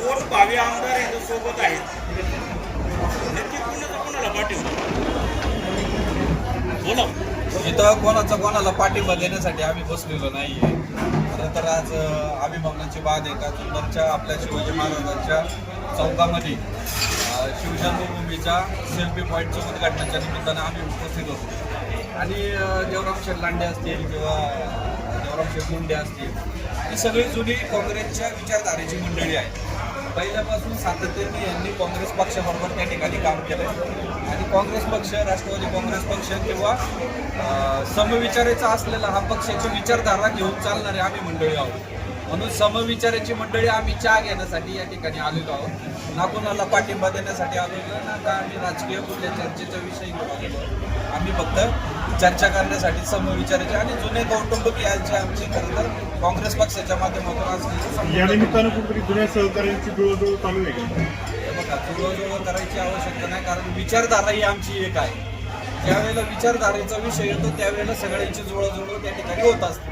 दोन भावी आमदार इथं सोबत आहेत नक्की कोणाचा कोणाला पाठिंबा? बोला. इथं कोणाचा कोणाला पाठिंबा देण्यासाठी आम्ही बसलेलो नाही खरं तर आज अं, अभिमानाची बात आहे का? जुन्नरच्या आपल्या शिवाजी महाराजांच्या चौकामध्ये शिवजन्मभूमीच्या सेल्फी पॉईंटचं उद्घाटनाच्या निमित्तानं आम्ही उपस्थित होतो. आणि देवराम शेठ लांडे असतील किंवा देवराम शेठ मुंडे असतील ही सगळी जुनी काँग्रेसच्या विचारधारेची मंडळी आहे पहिल्यापासून सातत्याने यांनी काँग्रेस पक्षाबरोबर त्या ठिकाणी काम केलं आणि काँग्रेस पक्ष राष्ट्रवादी काँग्रेस पक्ष किंवा अं, समविचाराचा असलेला हा पक्षाची विचारधारा घेऊन चालणारे आम्ही मंडळी आहोत. म्हणून समविचाराची मंडळी आम्ही चहा घेण्यासाठी या ठिकाणी आलेलो आहोत. ना कोणाला पाठिंबा देण्यासाठी आलेलो ना का आम्ही राजकीय कुठल्या चर्चेचा विषय आलेलो. आम्ही फक्त चर्चा करण्यासाठी समविचाराचे आणि जुने कौटुंबिक यांचे आमचे खरं तर काँग्रेस पक्षाच्या माध्यमातून असलेले या निमित्तानं कुठेतरी जुन्या सहकार्यांची जुळवजुळव चालू आहे का? बघा जुळवाजुळव करायची आवश्यकता नाही कारण विचारधारा ही आमची एक आहे. ज्यावेळेला विचारधारेचा विषय येतो त्यावेळेला सगळ्यांची जुळवाजुळव त्या ठिकाणी होत असते.